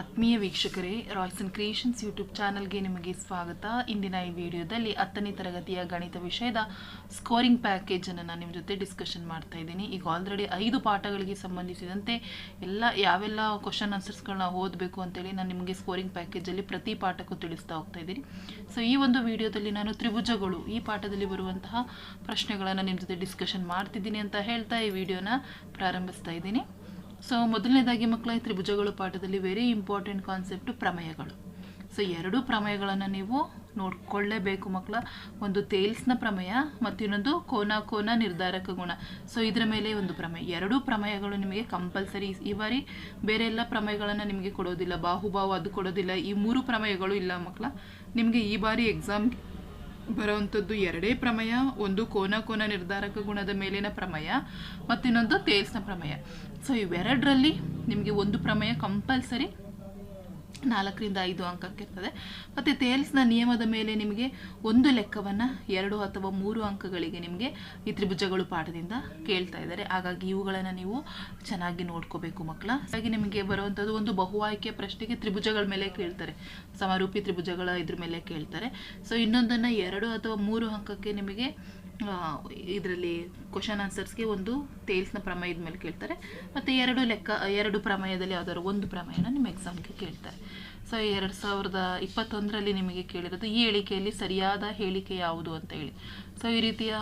ಆತ್ಮೀಯ ವೀಕ್ಷಕರೇ Royson creations YouTube ಚಾನಲ್ಗೆ ನಿಮಗೆ ಸ್ವಾಗತ. ಇಂದಿನ ಈ ವಿಡಿಯೋದಲ್ಲಿ ಹತ್ತನೇ ತರಗತಿಯ ಗಣಿತ ವಿಷಯದ ಸ್ಕೋರಿಂಗ್ ಪ್ಯಾಕೇಜನ್ನು ನಾನು ನಿಮ್ಮ ಜೊತೆ ಡಿಸ್ಕಷನ್ ಮಾಡ್ತಾ ಇದ್ದೀನಿ. ಈಗ ಆಲ್ರೆಡಿ ಐದು ಪಾಠಗಳಿಗೆ ಸಂಬಂಧಿಸಿದಂತೆ ಎಲ್ಲ ಯಾವೆಲ್ಲ ಕ್ವಶನ್ ಆನ್ಸರ್ಸ್ಗಳನ್ನ ಓದಬೇಕು ಅಂತೇಳಿ ನಾನು ನಿಮಗೆ ಸ್ಕೋರಿಂಗ್ ಪ್ಯಾಕೇಜಲ್ಲಿ ಪ್ರತಿ ಪಾಠಕ್ಕೂ ತಿಳಿಸ್ತಾ ಹೋಗ್ತಾ ಇದ್ದೀನಿ. ಸೊ ಈ ಒಂದು ವಿಡಿಯೋದಲ್ಲಿ ನಾನು ತ್ರಿಭುಜಗಳು, ಈ ಪಾಠದಲ್ಲಿ ಬರುವಂತಹ ಪ್ರಶ್ನೆಗಳನ್ನು ನಿಮ್ಮ ಜೊತೆ ಡಿಸ್ಕಷನ್ ಮಾಡ್ತಿದ್ದೀನಿ ಅಂತ ಹೇಳ್ತಾ ಈ ವಿಡಿಯೋನ ಪ್ರಾರಂಭಿಸ್ತಾ ಇದ್ದೀನಿ. ಸೊ ಮೊದಲನೇದಾಗಿ ಮಕ್ಕಳ, ತ್ರಿಭುಜಗಳು ಪಾಠದಲ್ಲಿ ವೆರಿ ಇಂಪಾರ್ಟೆಂಟ್ ಕಾನ್ಸೆಪ್ಟ್ ಪ್ರಮೇಯಗಳು. ಸೊ ಎರಡೂ ಪ್ರಮೇಯಗಳನ್ನು ನೀವು ನೋಡ್ಕೊಳ್ಳೇಬೇಕು ಮಕ್ಕಳ. ಒಂದು ತೇಲ್ಸ್ನ ಪ್ರಮೇಯ ಮತ್ತು ಇನ್ನೊಂದು ಕೋನ ಕೋನ ನಿರ್ಧಾರಕ ಗುಣ. ಸೊ ಇದರ ಮೇಲೆ ಒಂದು ಪ್ರಮೇಯ. ಎರಡೂ ಪ್ರಮೇಯಗಳು ನಿಮಗೆ ಕಂಪಲ್ಸರಿ ಈ ಬಾರಿ ಬೇರೆ ಎಲ್ಲ ಪ್ರಮೇಯಗಳನ್ನು ನಿಮಗೆ ಕೊಡೋದಿಲ್ಲ. ಬಾಹುಬಾಹು ಅದು ಕೊಡೋದಿಲ್ಲ. ಈ ಮೂರು ಪ್ರಮೇಯಗಳು ಇಲ್ಲ ಮಕ್ಕಳ. ನಿಮಗೆ ಈ ಬಾರಿ ಎಕ್ಸಾಮ್ ಬರುವಂಥದ್ದು ಎರಡೇ ಪ್ರಮೇಯ, ಒಂದು ಕೋನ ಕೋನ ನಿರ್ಧಾರಕ ಗುಣದ ಮೇಲಿನ ಪ್ರಮೇಯ, ಮತ್ತಿನ್ನೊಂದು ತೇಲ್ಸ್ನ ಪ್ರಮೇಯ. ಸೊ ಇವೆರಡರಲ್ಲಿ ನಿಮಗೆ ಒಂದು ಪ್ರಮೇಯ ಕಂಪಲ್ಸರಿ ನಾಲ್ಕರಿಂದ ಐದು ಅಂಕಕ್ಕೆ ಇರ್ತದೆ. ಮತ್ತು ತೇಲ್ಸ್ನ ನಿಯಮದ ಮೇಲೆ ನಿಮಗೆ ಒಂದು ಲೆಕ್ಕವನ್ನು ಎರಡು ಅಥವಾ ಮೂರು ಅಂಕಗಳಿಗೆ ನಿಮಗೆ ಈ ತ್ರಿಭುಜಗಳು ಪಾಠದಿಂದ ಕೇಳ್ತಾ ಇದ್ದಾರೆ. ಹಾಗಾಗಿ ಇವುಗಳನ್ನು ನೀವು ಚೆನ್ನಾಗಿ ನೋಡ್ಕೋಬೇಕು ಮಕ್ಕಳ. ಹಾಗಾಗಿ ನಿಮಗೆ ಬರುವಂಥದ್ದು ಒಂದು ಬಹು ಆಯ್ಕೆ ಪ್ರಶ್ನೆಗೆ ತ್ರಿಭುಜಗಳ ಮೇಲೆ ಕೇಳ್ತಾರೆ. ಸಮರೂಪಿ ತ್ರಿಭುಜಗಳ ಇದ್ರ ಮೇಲೆ ಕೇಳ್ತಾರೆ. ಸೊ ಇನ್ನೊಂದನ್ನು ಎರಡು ಅಥವಾ ಮೂರು ಅಂಕಕ್ಕೆ ನಿಮಗೆ ಇದರಲ್ಲಿ ಕ್ವಶನ್ ಆನ್ಸರ್ಸ್ಗೆ ಒಂದು ತೇಲ್ಸ್ನ ಪ್ರಮೇಯದ ಮೇಲೆ ಕೇಳ್ತಾರೆ. ಮತ್ತು ಎರಡು ಲೆಕ್ಕ, ಎರಡು ಪ್ರಮೇಯದಲ್ಲಿ ಯಾವ್ದಾದ್ರು ಒಂದು ಪ್ರಮೇಯನ ನಿಮ್ಮ ಎಕ್ಸಾಮ್ಗೆ ಕೇಳ್ತಾರೆ. ಸೊ ಎರಡು ಸಾವಿರದ ಇಪ್ಪತ್ತೊಂದರಲ್ಲಿ ನಿಮಗೆ ಕೇಳಿರೋದು, ಈ ಹೇಳಿಕೆಯಲ್ಲಿ ಸರಿಯಾದ ಹೇಳಿಕೆ ಯಾವುದು ಅಂತ ಹೇಳಿ. ಸೊ, ಈ ರೀತಿಯ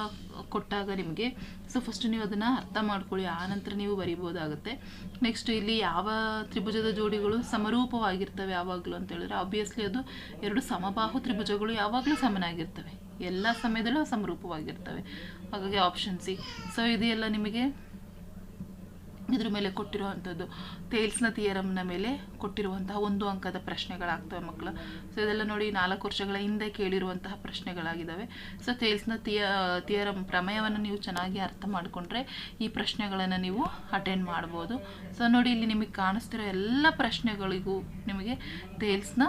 ಕೊಟ್ಟಾಗ ನಿಮಗೆ, ಸೊ ಫಸ್ಟ್ ನೀವು ಅದನ್ನು ಅರ್ಥ ಮಾಡ್ಕೊಳ್ಳಿ, ಆನಂತರ ನೀವು ಬರಿಬೋದಾಗುತ್ತೆ ನೆಕ್ಸ್ಟ್ ಇಲ್ಲಿ ಯಾವ ತ್ರಿಭುಜದ ಜೋಡಿಗಳು ಸಮರೂಪವಾಗಿರ್ತವೆ ಯಾವಾಗಲೂ ಅಂತ ಹೇಳಿದ್ರೆ ಆಬ್ವಿಯಸ್ಲಿ ಅದು ಎರಡು ಸಮಬಾಹು ತ್ರಿಭುಜಗಳು ಯಾವಾಗಲೂ ಸಮನಾಗಿರ್ತವೆ. ಎಲ್ಲ ಸಮಯದಲ್ಲೂ ಸಮರೂಪವಾಗಿರ್ತವೆ ಹಾಗಾಗಿ ಆಪ್ಷನ್ ಸಿ ಸೊ ಇದೆಲ್ಲ ನಿಮಗೆ ಇದ್ರ ಮೇಲೆ ಕೊಟ್ಟಿರುವಂಥದ್ದು ತೇಲ್ಸ್ನ ಥಿಯರಮ್ನ ಮೇಲೆ ಕೊಟ್ಟಿರುವಂತಹ ಒಂದು ಅಂಕದ ಪ್ರಶ್ನೆಗಳಾಗ್ತವೆ ಮಕ್ಕಳು. ಸೊ ಇದೆಲ್ಲ ನೋಡಿ ನಾಲ್ಕು ವರ್ಷಗಳ ಹಿಂದೆ ಕೇಳಿರುವಂತಹ ಪ್ರಶ್ನೆಗಳಾಗಿದ್ದಾವೆ. ಸೊ ತೇಲ್ಸ್ನ ತಿಯ ಥಿಯರಮ್ ಪ್ರಮೇಯವನ್ನು ನೀವು ಚೆನ್ನಾಗಿ ಅರ್ಥ ಮಾಡಿಕೊಂಡ್ರೆ ಈ ಪ್ರಶ್ನೆಗಳನ್ನು ನೀವು ಅಟೆಂಡ್ ಮಾಡ್ಬೋದು. ಸೊ ನೋಡಿ ಇಲ್ಲಿ ನಿಮಗೆ ಕಾಣಿಸ್ತಿರೋ ಎಲ್ಲ ಪ್ರಶ್ನೆಗಳಿಗೂ ನಿಮಗೆ ತೇಲ್ಸ್ನ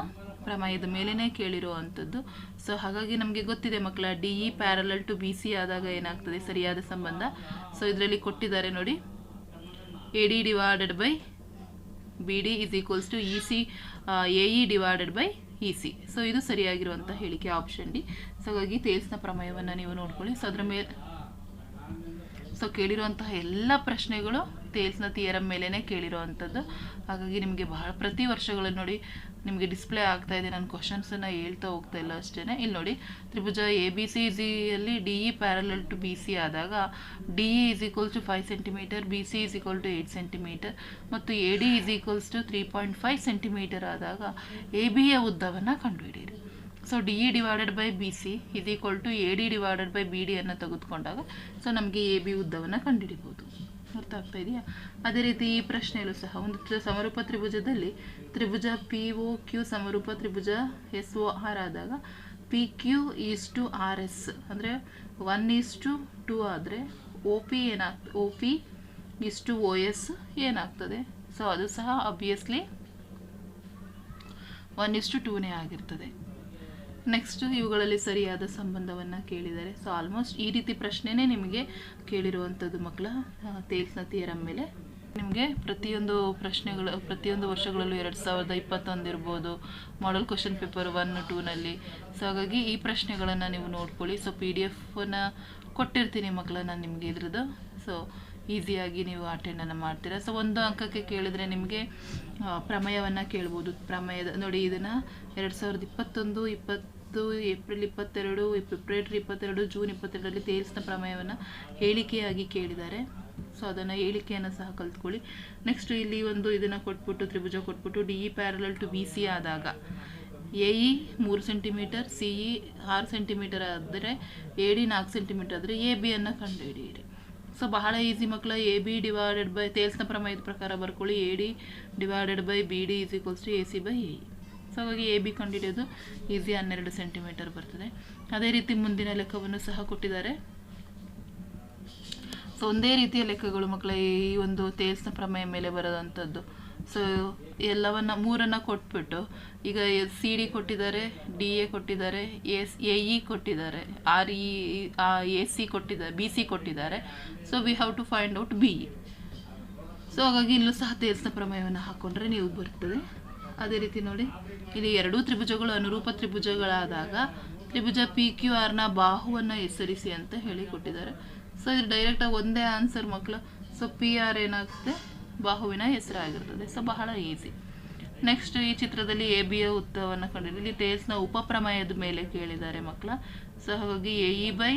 ಪ್ರಮೇಯದ ಮೇಲೇ ಕೇಳಿರುವಂಥದ್ದು. ಸೊ ಹಾಗಾಗಿ ನಮಗೆ ಗೊತ್ತಿದೆ ಮಕ್ಕಳ D E parallel to B C ಆದಾಗ ಏನಾಗ್ತದೆ, ಸರಿಯಾದ ಸಂಬಂಧ. ಸೊ ಇದರಲ್ಲಿ ಕೊಟ್ಟಿದ್ದಾರೆ ನೋಡಿ A D divided by B D is EC, E divided by E C so ಇದು ಸರಿಯಾಗಿರುವಂಥ ಹೇಳಿಕೆ ಆಪ್ಷನ್ ಡಿ ಸೊ ಹಾಗಾಗಿ ತೇಲ್ಸ್ನ ಪ್ರಮೇಯವನ್ನು ನೀವು ನೋಡ್ಕೊಳ್ಳಿ. ಸೊ ಅದರ ಮೇಲೆ ಸೊ ಕೇಳಿರುವಂತಹ ಎಲ್ಲ ಪ್ರಶ್ನೆಗಳು ತೇಲ್ಸ್ನ ತಿಯರಮ್ ಮೇಲೇ ಕೇಳಿರುವಂಥದ್ದು. ಹಾಗಾಗಿ ನಿಮಗೆ ಬಹಳ ಪ್ರತಿ ವರ್ಷಗಳು ನೋಡಿ ನಿಮಗೆ ಡಿಸ್ಪ್ಲೇ ಆಗ್ತಾ ಇದೆ. ನಾನು ಕ್ವಶನ್ಸನ್ನು ಹೇಳ್ತಾ ಹೋಗ್ತಾ ಇಲ್ಲ ಅಷ್ಟೇ ಇಲ್ಲಿ ನೋಡಿ, ತ್ರಿಭುಜ ಎ ಬಿ ಸಿ ಜಿಯಲ್ಲಿ D E parallel to B C ಆದಾಗ D E is equals to five centimetre B C is equal to eight centimetre ಮತ್ತು A D is equals to three point five centimetre ಆದಾಗ A ಬಿಯ ಉದ್ದವನ್ನು ಕಂಡುಹಿಡಿಯಿರಿ. So D E divided by B C ಇದು equal to A D divided by B ಡಿಯನ್ನು ತೆಗೆದುಕೊಂಡಾಗ so ನಮಗೆ A B ಉದ್ದವನ್ನು ಕಂಡುಹಿಡಿಬೋದು. ಅರ್ಥ ಇದೆಯಾ ಅದೇ ರೀತಿ ಈ ಪ್ರಶ್ನೆಯಲ್ಲೂ ಸಹ ಒಂದು ಸಮರೂಪ ತ್ರಿಭುಜದಲ್ಲಿ ತ್ರಿಭುಜ ಪಿ ಒ ಕ್ಯೂ ಸಮರೂಪ ತ್ರಿಭುಜ ಎಸ್ ಒ ಆರ್ ಆದಾಗ P Q is to R S ಅಂದರೆ ಒನ್ ಈಸ್ ಟು ಟೂ ಆದರೆ ಒ ಪಿ ಏನಾಗ್ತದೆ O P is to O S ಏನಾಗ್ತದೆ? ಸೊ ಅದು ಸಹ ಅಬ್ವಿಯಸ್ಲಿ ಒನ್ ಇಸ್ ಟು ಟೂನೇ ಆಗಿರ್ತದೆ. ನೆಕ್ಸ್ಟ್ ಇವುಗಳಲ್ಲಿ ಸರಿಯಾದ ಸಂಬಂಧವನ್ನು ಕೇಳಿದ್ದಾರೆ ಸೊ ಆಲ್ಮೋಸ್ಟ್ ಈ ರೀತಿ ಪ್ರಶ್ನೆನೇ ನಿಮಗೆ ಕೇಳಿರುವಂಥದ್ದು ಮಕ್ಕಳ ತೇಲ್ಸ್ನ ಥಿಯರಮ್ ಮೇಲೆ. ನಿಮಗೆ ಪ್ರತಿಯೊಂದು ಪ್ರಶ್ನೆಗಳು, ಪ್ರತಿಯೊಂದು ವರ್ಷಗಳಲ್ಲೂ ಎರಡು ಸಾವಿರದ ಇಪ್ಪತ್ತೊಂದು ಇರ್ಬೋದು ಮಾಡೆಲ್ ಕ್ವಶನ್ ಪೇಪರ್ ಒನ್ ಟೂನಲ್ಲಿ ಸೊ ಹಾಗಾಗಿ ಈ ಪ್ರಶ್ನೆಗಳನ್ನು ನೀವು ನೋಡ್ಕೊಳ್ಳಿ. ಸೊ ಪಿ ಡಿ ಎಫನ್ನು ಕೊಟ್ಟಿರ್ತೀನಿ ಮಕ್ಕಳ ನಾನು ನಿಮಗೆ ಇದ್ರದ್ದು. ಸೊ ಈಸಿಯಾಗಿ ನೀವು ಅಟೆಂಡನ್ನು ಮಾಡ್ತೀರಾ. ಸೊ ಒಂದು ಅಂಕಕ್ಕೆ ಕೇಳಿದರೆ ನಿಮಗೆ ಪ್ರಮೇಯವನ್ನು ಕೇಳ್ಬೋದು. ಪ್ರಮೇಯದ, ನೋಡಿ ಇದನ್ನು ಎರಡು ಸಾವಿರದ ಇಪ್ಪತ್ತೊಂದು ಇಪ್ಪತ್ತು ಏಪ್ರಿಲ್ ಇಪ್ಪತ್ತೆರಡು, ಫೆಬ್ರವರಿ ಇಪ್ಪತ್ತೆರಡು, ಜೂನ್ ಇಪ್ಪತ್ತೆರಡರಲ್ಲಿ ತೇಲ್ಸ್ನ ಪ್ರಮೇಯವನ್ನು ಹೇಳಿಕೆಯಾಗಿ ಕೇಳಿದ್ದಾರೆ. ಸೊ, ಅದನ್ನು ಹೇಳಿಕೆಯನ್ನು ಸಹ ಕಲ್ತ್ಕೊಳ್ಳಿ. ನೆಕ್ಸ್ಟ್ ಇಲ್ಲಿ ಒಂದು ಇದನ್ನು ಕೊಟ್ಬಿಟ್ಟು, ತ್ರಿಭುಜ ಕೊಟ್ಬಿಟ್ಟು D E parallel to B C ಆದಾಗ. ಎ ಇ ಮೂರು ಸೆಂಟಿಮೀಟರ್ ಸಿ ಇ ಆರು ಸೆಂಟಿಮೀಟರ್ ಆದರೆ ಎ ಡಿ ನಾಲ್ಕು ಸೆಂಟಿಮೀಟರ್ ಆದರೆ ಎ ಬಿಯನ್ನು ಕಂಡುಹಿಡಿಯಿರಿ. ಸೊ, ಬಹಳ ಈಸಿ ಮಕ್ಕಳ ಎ ಬಿ ಡಿವೈಡೆಡ್ ಬೈ ತೇಲ್ಸ್ನ ಪ್ರಮೇಯದ ಪ್ರಕಾರ ಬರ್ಕೊಳ್ಳಿ. A D divided by B D is equals to A C by A E so ಹಾಗಾಗಿ ಎ ಬಿ ಕಂಡುಹಿಡಿಯೋದು ಈಸಿ ಹನ್ನೆರಡು ಸೆಂಟಿಮೀಟರ್ ಬರ್ತದೆ. ಅದೇ ರೀತಿ ಮುಂದಿನ ಲೆಕ್ಕವನ್ನು ಸಹ ಕೊಟ್ಟಿದ್ದಾರೆ. ಸೊ ಒಂದೇ ರೀತಿಯ ಲೆಕ್ಕಗಳು ಮಕ್ಕಳ, ಈ ಒಂದು ತೇಲ್ಸ್ನ ಪ್ರಮೇಯ ಮೇಲೆ ಬರೋದಂಥದ್ದು. ಸೊ ಎಲ್ಲವನ್ನ, ಮೂರನ್ನು ಕೊಟ್ಬಿಟ್ಟು, ಈಗ ಸಿ ಡಿ ಕೊಟ್ಟಿದ್ದಾರೆ ಡಿ ಎ ಕೊಟ್ಟಿದ್ದಾರೆ ಎಸ್ ಎ ಇ ಕೊಟ್ಟಿದ್ದಾರೆ ಆರ್ ಇ ಎ ಸಿ ಕೊಟ್ಟಿದ್ದಾರೆ ಬಿ ಸಿ ಕೊಟ್ಟಿದ್ದಾರೆ. So we have to find out B so ಹಾಗಾಗಿ ಇಲ್ಲೂ ಸಹ ತೇಲ್ಸ್ನ ಪ್ರಮೇಯವನ್ನು ಹಾಕ್ಕೊಂಡ್ರೆ ನೀವು ಬರ್ತದೆ. ಅದೇ ರೀತಿ ನೋಡಿ, ಇಲ್ಲಿ ಎರಡೂ ತ್ರಿಭುಜಗಳು ಅನುರೂಪ ತ್ರಿಭುಜಗಳಾದಾಗ ತ್ರಿಭುಜ ಪಿ ಕ್ಯೂ ಆರ್ನ ಬಾಹುವನ್ನು ಹೆಸರಿಸಿ ಅಂತ ಹೇಳಿ ಕೊಟ್ಟಿದ್ದಾರೆ. ಸೊ ಇದು ಡೈರೆಕ್ಟಾಗಿ ಒಂದೇ ಆನ್ಸರ್ ಮಕ್ಕಳು. ಸೊ ಪಿ ಆರ್ ಏನಾಗುತ್ತೆ? ಬಾಹುವಿನ ಹೆಸರಾಗಿರ್ತದೆ. ಸೊ ಬಹಳ ಈಸಿ ನೆಕ್ಸ್ಟ್ ಈ ಚಿತ್ರದಲ್ಲಿ ಎ ಬಿಯ ಉತ್ತವನ್ನು ಕಂಡಿದ್ದೀವಿ. ಇಲ್ಲಿ ಟೇಲ್ಸ್ನ ಉಪಪ್ರಮೇಯದ ಮೇಲೆ ಕೇಳಿದ್ದಾರೆ ಮಕ್ಕಳ. ಸೊ ಹಾಗಾಗಿ A E by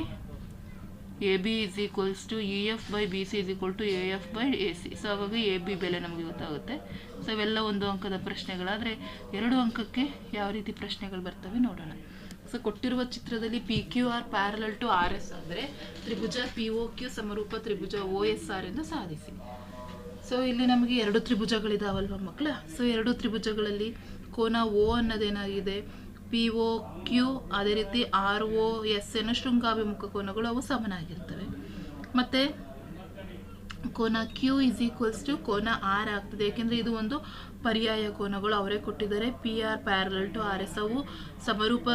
A B is equals to E F by B C is equal to A F by A C so ಹಾಗಾಗಿ ಎ ಬಿ ಬೆಲೆ ನಮಗೆ ಗೊತ್ತಾಗುತ್ತೆ. ಸೊ ಇವೆಲ್ಲ ಒಂದು ಅಂಕದ ಪ್ರಶ್ನೆಗಳಾದರೆ ಎರಡು ಅಂಕಕ್ಕೆ ಯಾವ ರೀತಿ ಪ್ರಶ್ನೆಗಳು ಬರ್ತವೆ ನೋಡೋಣ. ಸೊ ಕೊಟ್ಟಿರುವ ಚಿತ್ರದಲ್ಲಿ P Q R parallel to R S ಅಂದರೆ ತ್ರಿಭುಜ ಪಿ ಒ ಕ್ಯೂ ಸಮರೂಪ ತ್ರಿಭುಜ ಒ ಎಸ್ ಆರ್ ಎಂದು ಸಾಧಿಸಿ. ಸೊ ಇಲ್ಲಿ ನಮಗೆ ಎರಡು ತ್ರಿಭುಜಗಳಿದಾವಲ್ವ ಮಕ್ಕಳ? ಸೊ ಎರಡು ತ್ರಿಭುಜಗಳಲ್ಲಿ ಕೋನ ಓ ಅನ್ನೋದೇನಾಗಿದೆ? ಪಿ ಒ ಕ್ಯೂ ಅದೇ ರೀತಿ ಆರ್ ಒ ಎಸ್ ಎನ್ ಶೃಂಗಾಭಿಮುಖ ಕೋನಗಳು, ಅವು ಸಮನಾಗಿರ್ತವೆ. ಮತ್ತು ಕೋನ ಕ್ಯೂ ಇಸ್ ಈಕ್ವಲ್ಸ್ ಟು ಕೋನ ಆರ್ ಆಗ್ತದೆ. ಏಕೆಂದರೆ ಇದು ಒಂದು ಪರ್ಯಾಯ ಕೋನಗಳು ಅವರೇ ಕೊಟ್ಟಿದ್ದಾರೆ. P R parallel to R S ಅವು ಸಮರೂಪ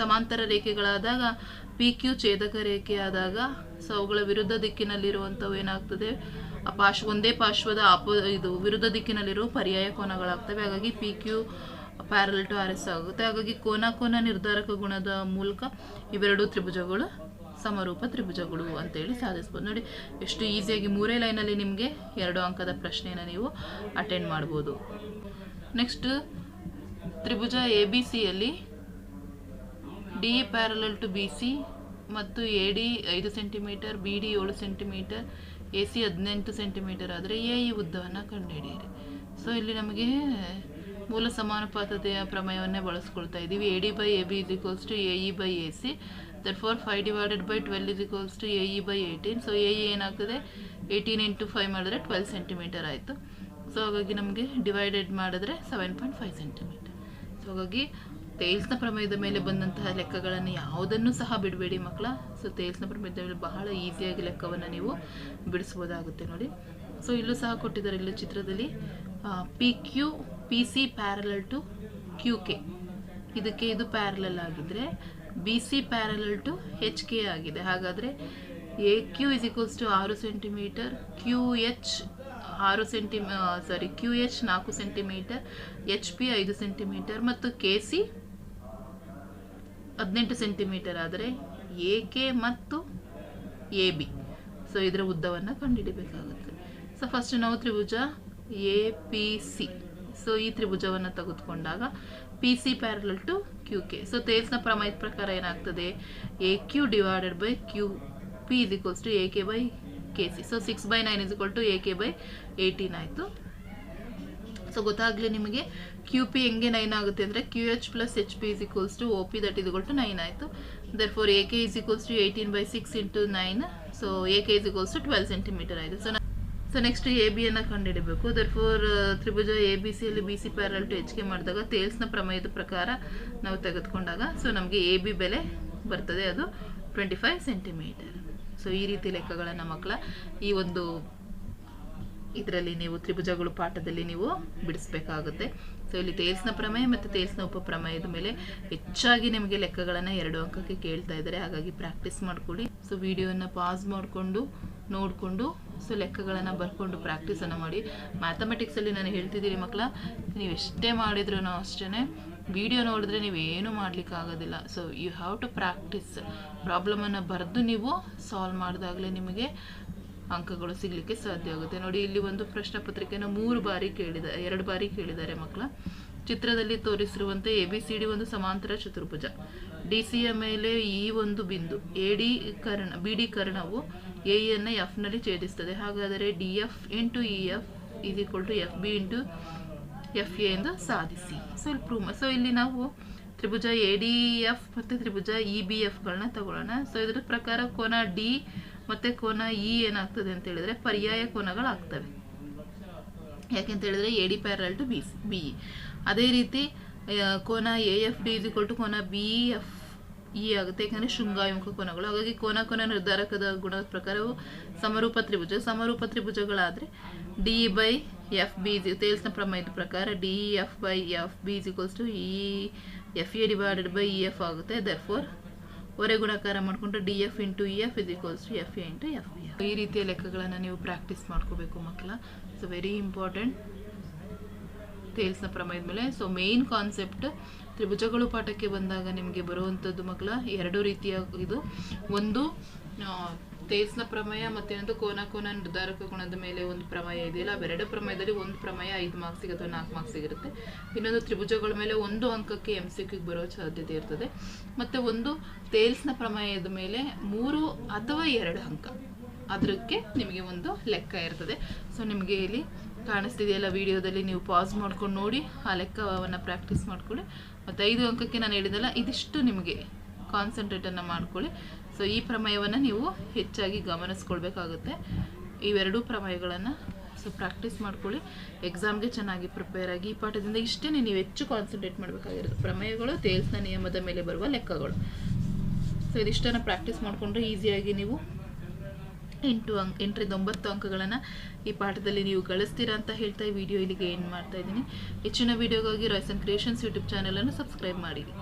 ಸಮಾಂತರ ರೇಖೆಗಳಾದಾಗ ಪಿ ಕ್ಯೂ ಛೇದಕ ರೇಖೆಯಾದಾಗ ಸೊ ಅವುಗಳ ವಿರುದ್ಧ ದಿಕ್ಕಿನಲ್ಲಿರುವಂಥವು ಏನಾಗ್ತದೆ? ಆ ಪಾರ್ಶ್ವ ಒಂದೇ ಪಾರ್ಶ್ವದ ಆಪೋ, ಇದು ವಿರುದ್ಧ ದಿಕ್ಕಿನಲ್ಲಿರುವ ಪರ್ಯಾಯ ಕೋನಗಳಾಗ್ತವೆ. ಹಾಗಾಗಿ P Q parallel to R S ಆಗುತ್ತೆ. ಹಾಗಾಗಿ ಕೋನ ಕೋನ ನಿರ್ಧಾರಕ ಗುಣದ ಮೂಲಕ ಇವೆರಡು ತ್ರಿಭುಜಗಳು, ಸಮರೂಪ ತ್ರಿಭುಜಗಳು ಅಂತೇಳಿ ಸಾಧಿಸ್ಬೋದು. ನೋಡಿ, ಎಷ್ಟು ಈಸಿಯಾಗಿ ಮೂರೇ ಲೈನಲ್ಲಿ ನಿಮಗೆ ಎರಡು ಅಂಕದ ಪ್ರಶ್ನೆಯನ್ನು ನೀವು ಅಟೆಂಡ್ ಮಾಡ್ಬೋದು. ನೆಕ್ಸ್ಟ್ ತ್ರಿಭುಜ ಎ ಬಿ ಸಿಯಲ್ಲಿ D parallel to B C ಮತ್ತು ಎ ಡಿ ಐದು ಸೆಂಟಿಮೀಟರ್ ಬಿ ಡಿ ಏಳು ಸೆಂಟಿಮೀಟರ್ ಎ ಸಿ ಹದಿನೆಂಟು ಸೆಂಟಿಮೀಟರ್ ಆದರೆ ಎ ಈ ಉದ್ದವನ್ನು ಕಂಡುಹಿಡಿಯಿರಿ ಸೊ ಇಲ್ಲಿ ನಮಗೆ ಮೂಲ ಸಮಾನುಪಾತತೆಯ ಪ್ರಮೇಯವನ್ನೇ ಬಳಸ್ಕೊಳ್ತಾ ಇದ್ದೀವಿ. A D by A B is equals to A E by A C that four five divided by twelve is equals to A E by eighteen so A E ಏನಾಗ್ತದೆ? Eighteen into five ಮಾಡಿದ್ರೆ twelve centimetre ಆಯಿತು. So ಹಾಗಾಗಿ ನಮಗೆ divided ಮಾಡಿದ್ರೆ seven point five centimetre so ಹಾಗಾಗಿ ತೇಲ್ಸ್ನ ಪ್ರಮೇಯದ ಮೇಲೆ ಬಂದಂತಹ ಲೆಕ್ಕಗಳನ್ನು ಯಾವುದನ್ನು ಸಹ ಬಿಡಬೇಡಿ ಮಕ್ಕಳ. ಸೊ ತೇಲ್ಸ್ನ ಪ್ರಮೇಯದ ಮೇಲೆ ಬಹಳ ಈಸಿಯಾಗಿ ಲೆಕ್ಕವನ್ನು ನೀವು ಬಿಡಿಸ್ಬೋದಾಗುತ್ತೆ ನೋಡಿ. ಸೊ ಇಲ್ಲೂ ಸಹ ಕೊಟ್ಟಿದ್ದಾರೆ ಇಲ್ಲೂ ಚಿತ್ರದಲ್ಲಿ P Q P C parallel to Q K ಇದಕ್ಕೆ ಇದು ಪ್ಯಾರಲಲ್ ಆಗಿದ್ರೆ B C parallel to H K ಆಗಿದೆ. ಹಾಗಾದರೆ A Q is equals to ಆರು ಸೆಂಟಿಮೀಟರ್ ಕ್ಯೂ ಎಚ್ ಆರು ಸೆಂಟಿ ಸಾರಿ ಕ್ಯೂ ಎಚ್ ನಾಲ್ಕು ಸೆಂಟಿಮೀಟರ್ ಎಚ್ ಪಿ ಐದು ಸೆಂಟಿಮೀಟರ್ ಮತ್ತು ಕೆ ಸಿ ಹದಿನೆಂಟು ಸೆಂಟಿಮೀಟರ್ ಆದರೆ ಎ ಕೆ ಮತ್ತು ಎ ಬಿ ಸೊ ಇದರ ಉದ್ದವನ್ನು ಕಂಡುಹಿಡಿಬೇಕಾಗುತ್ತೆ. ಸೊ ಫಸ್ಟ್ ನಾವು ತ್ರಿಭುಜ ಎ ಪಿ ಸಿ ಸೊ ಈ ತ್ರಿಭುಜವನ್ನು ತೆಗೆದುಕೊಂಡಾಗ P C parallel to Q K so ತೇಲ್ಸ್ನ ಪ್ರಮೇಯದ ಪ್ರಕಾರ ಏನಾಗ್ತದೆ? A Q divided by Q P is equals to A K by K C so six by nine is equal to A K by eighteen ಆಯಿತು. So ಗೊತ್ತಾಗಲಿ ನಿಮಗೆ? Q P ಹೆಂಗೆ nine ಆಗುತ್ತೆ ಅಂದರೆ Q H plus H P is equals to O P that is to nine ಆಯಿತು. Therefore A K is equals to eighteen by six into nine so A K is equals to twelve centimetre ಆಯಿತು. So so next A ಬಿಯನ್ನು ಕಂಡುಹಿಡಬೇಕು. Therefore ತ್ರಿಭುಜ A B ಸಿಯಲ್ಲಿ B C parallel to H ಮಾಡಿದಾಗ ತೇಲ್ಸ್ನ ಪ್ರಮೇಯದ ಪ್ರಕಾರ ನಾವು ತೆಗೆದುಕೊಂಡಾಗ ಸೊ ನಮಗೆ ಎ ಬಿ ಬೆಲೆ ಬರ್ತದೆ. ಅದು ಟ್ವೆಂಟಿ ಫೈವ್ ಸೆಂಟಿಮೀಟರ್ ಸೊ ಈ ರೀತಿ ಲೆಕ್ಕಗಳನ್ನು ಮಕ್ಕಳ, ಈ ಒಂದು ಇದರಲ್ಲಿ ನೀವು ತ್ರಿಭುಜಗಳು ಪಾಠದಲ್ಲಿ ನೀವು ಬಿಡಿಸ್ಬೇಕಾಗುತ್ತೆ. ಸೊ ಇಲ್ಲಿ ತೇಲ್ಸ್ನ ಪ್ರಮೇಯ ಮತ್ತು ತೇಲ್ಸ್ನ ಉಪಪ್ರಮೇಯದ ಮೇಲೆ ಹೆಚ್ಚಾಗಿ ನಿಮಗೆ ಲೆಕ್ಕಗಳನ್ನು ಎರಡು ಅಂಕಕ್ಕೆ ಕೇಳ್ತಾ ಇದ್ದಾರೆ. ಹಾಗಾಗಿ ಪ್ರಾಕ್ಟೀಸ್ ಮಾಡಿಕೊಡಿ ಸೊ ವಿಡಿಯೋನ ಪಾಸ್ ಮಾಡಿಕೊಂಡು ನೋಡಿಕೊಂಡು ಸೊ ಲೆಕ್ಕಗಳನ್ನು ಬರ್ಕೊಂಡು ಪ್ರಾಕ್ಟೀಸನ್ನು ಮಾಡಿ. ಮ್ಯಾಥಮೆಟಿಕ್ಸಲ್ಲಿ ನಾನು ಹೇಳ್ತಿದ್ದೀನಿ ಮಕ್ಕಳ ನೀವು ಎಷ್ಟೇ ಮಾಡಿದ್ರೂ ಅಷ್ಟೇ ವಿಡಿಯೋ ನೋಡಿದ್ರೆ ನೀವೇನು ಮಾಡಲಿಕ್ಕಾಗೋದಿಲ್ಲ so you have to practise ಪ್ರಾಬ್ಲಮನ್ನು ಬರೆದು ನೀವು ಸಾಲ್ವ್ ಮಾಡಿದಾಗಲೇ ನಿಮಗೆ ಅಂಕಗಳು ಸಿಗಲಿಕ್ಕೆ ಸಾಧ್ಯ ಆಗುತ್ತೆ. ನೋಡಿ, ಇಲ್ಲಿ ಒಂದು ಪ್ರಶ್ನೆ ಪತ್ರಿಕೆಯನ್ನು ಮೂರು ಬಾರಿ ಕೇಳಿದ, ಎರಡು ಬಾರಿ ಕೇಳಿದ್ದಾರೆ ಮಕ್ಕಳ ಚಿತ್ರದಲ್ಲಿ ತೋರಿಸಿರುವಂತೆ ಎ ಬಿ ಸಿ ಡಿ ಒಂದು ಸಮಾಂತರ ಚತುರ್ಭುಜ. ಡಿ ಸಿಯ ಮೇಲೆ ಈ ಒಂದು ಬಿಂದು ಎ ಡಿ ಕರ್ಣ ಬಿ ಡಿ ಕರ್ಣವು ಎ ಯನ್ನು ಎಫ್ನಲ್ಲಿ ಛೇದಿಸ್ತದೆ. ಹಾಗಾದರೆ D F into E F is equal to F B into F A ಎಂದು ಸಾಧಿಸಿ. ಸೊ ಇಲ್ಲಿ ಪ್ರೂವ್ ಸೊ ಇಲ್ಲಿ ನಾವು ತ್ರಿಭುಜ ಎ ಡಿ ಎಫ್ ಮತ್ತು ತ್ರಿಭುಜ ಇ ಬಿ ಎಫ್ಗಳನ್ನ ತಗೊಳ್ಳೋಣ. ಸೊ ಇದರ ಪ್ರಕಾರ ಕೋನ ಡಿ ಮತ್ತು ಕೋನ ಇ ಏನಾಗ್ತದೆ ಅಂತ ಹೇಳಿದ್ರೆ ಪರ್ಯಾಯ ಕೋನಗಳಾಗ್ತವೆ. ಯಾಕೆಂತ ಹೇಳಿದ್ರೆ A D parallel to B B ಅದೇ ರೀತಿ ಕೋನ A F D is to ಕೋನ ಬಿ ಎಫ್ ಇ ಆಗುತ್ತೆ, ಯಾಕಂದರೆ ಶೃಂಗಾಯುಖ ಕೋನಗಳು. ಹಾಗಾಗಿ ಕೋನ ಕೋನ ನಿರ್ಧಾರಕದ ಗುಣದ ಪ್ರಕಾರವು ಸಮರೂಪ ತ್ರಿಭುಜ. ಸಮರೂಪ ತ್ರಿಭುಜಗಳಾದರೆ ಡಿ ಬೈ ಎಫ್ ಬಿ ತೇಲ್ಸ್ನ ಪ್ರಮೇಯದ ಪ್ರಕಾರ D F by F B is equals E F A divided by E F ಆಗುತ್ತೆ. ದರ್ ಫೋರ್ ಹೊರೆ ಗುಣಾಕಾರ ಮಾಡಿಕೊಂಡು D F into E F to F A into F ಈ ರೀತಿಯ ಲೆಕ್ಕಗಳನ್ನು ನೀವು ಪ್ರಾಕ್ಟೀಸ್ ಮಾಡ್ಕೋಬೇಕು ಮಕ್ಕಳ. ಸೊ ವೆರಿ ಇಂಪಾರ್ಟೆಂಟ್ ತೇಲ್ಸ್ನ ಪ್ರಮೇಯದ ಮೇಲೆ. ಸೊ ಮೇನ್ ಕಾನ್ಸೆಪ್ಟ್ ತ್ರಿಭುಜಗಳು ಪಾಠಕ್ಕೆ ಬಂದಾಗ ನಿಮಗೆ ಬರುವಂಥದ್ದು ಮಕ್ಕಳ ಎರಡು ರೀತಿಯ ಇದು. ಒಂದು ತೇಲ್ಸ್ನ ಪ್ರಮೇಯ ಮತ್ತೆ ಒಂದು ಕೋನ ಕೋನ ನಿರ್ಧಾರಕ ಗುಣದ ಮೇಲೆ ಒಂದು ಪ್ರಮೇಯ ಇದೆಯಲ್ಲ ಅವೆರಡು ಪ್ರಮೇಯದಲ್ಲಿ ಒಂದು ಪ್ರಮೇಯ ಐದು ಮಾರ್ಕ್ಸಿಗೆ ಅಥವಾ ನಾಲ್ಕು ಮಾರ್ಕ್ಸಿಗೆ ಇರುತ್ತೆ ಇನ್ನೊಂದು ತ್ರಿಭುಜಗಳ ಮೇಲೆ ಒಂದು ಅಂಕಕ್ಕೆ ಎಂ ಸಿ ಕ್ಯೂಗೆ ಬರೋ ಸಾಧ್ಯತೆ ಇರ್ತದೆ. ಮತ್ತು ಒಂದು ತೇಲ್ಸ್ನ ಪ್ರಮೇಯದ ಮೇಲೆ ಮೂರು ಅಥವಾ ಎರಡು ಅಂಕ. ಅದಕ್ಕೆ ನಿಮಗೆ ಒಂದು ಲೆಕ್ಕ ಇರ್ತದೆ. ಸೊ ನಿಮಗೆ ಇಲ್ಲಿ ಕಾಣಿಸ್ತಿದೆಯಲ್ಲ ವಿಡಿಯೋದಲ್ಲಿ, ನೀವು ಪಾಸ್ ಮಾಡ್ಕೊಂಡು ನೋಡಿ, ಆ ಲೆಕ್ಕವನ್ನು ಪ್ರಾಕ್ಟೀಸ್ ಮಾಡ್ಕೊಳ್ಳಿ. ಮತ್ತು ಐದು ಅಂಕಕ್ಕೆ ನಾನು ಹೇಳಿದಲ್ಲ ಇದಿಷ್ಟು ನಿಮಗೆ ಕಾನ್ಸಂಟ್ರೇಟನ್ನು ಮಾಡ್ಕೊಳ್ಳಿ. ಸೊ ಈ ಪ್ರಮೇಯವನ್ನು ನೀವು ಹೆಚ್ಚಾಗಿ ಗಮನಿಸ್ಕೊಳ್ಬೇಕಾಗುತ್ತೆ. ಇವೆರಡೂ ಪ್ರಮೇಯಗಳನ್ನು ಸೊ ಪ್ರಾಕ್ಟೀಸ್ ಮಾಡ್ಕೊಳ್ಳಿ. ಎಕ್ಸಾಮ್ಗೆ ಚೆನ್ನಾಗಿ ಪ್ರಿಪೇರ್ ಆಗಿ ಈ ಪಾಠದಿಂದ ಇಷ್ಟೇ ನೀವು ಹೆಚ್ಚು ಕಾನ್ಸಂಟ್ರೇಟ್ ಮಾಡಬೇಕಾಗಿರೋದು. ಪ್ರಮೇಯಗಳು ತೇಲ್ಸ್ನ ನಿಯಮದ ಮೇಲೆ ಬರುವ ಲೆಕ್ಕಗಳು. ಸೊ ಇದಿಷ್ಟನ್ನು ಪ್ರಾಕ್ಟೀಸ್ ಮಾಡಿಕೊಂಡ್ರೆ ಈಸಿಯಾಗಿ ನೀವು ಎಂಟು ಅಂಕ, ಎಂಟರಿಂದ ಒಂಬತ್ತು ಅಂಕಗಳನ್ನು ಈ ಪಾಠದಲ್ಲಿ ನೀವು ಗಳಿಸ್ತೀರಾ ಅಂತ ಹೇಳ್ತಾ ಈ ವಿಡಿಯೋ ಇಲ್ಲಿಗೆ ಏನು ಮಾಡ್ತಾ ಇದ್ದೀನಿ. ಹೆಚ್ಚಿನ ವಿಡಿಯೋಗಾಗಿ ರಾಯ್ಸನ್ ಕ್ರಿಯೇಷನ್ಸ್ ಯೂಟ್ಯೂಬ್ ಚಾನಲನ್ನು ಸಬ್ಸ್ಕ್ರೈಬ್ ಮಾಡಿ.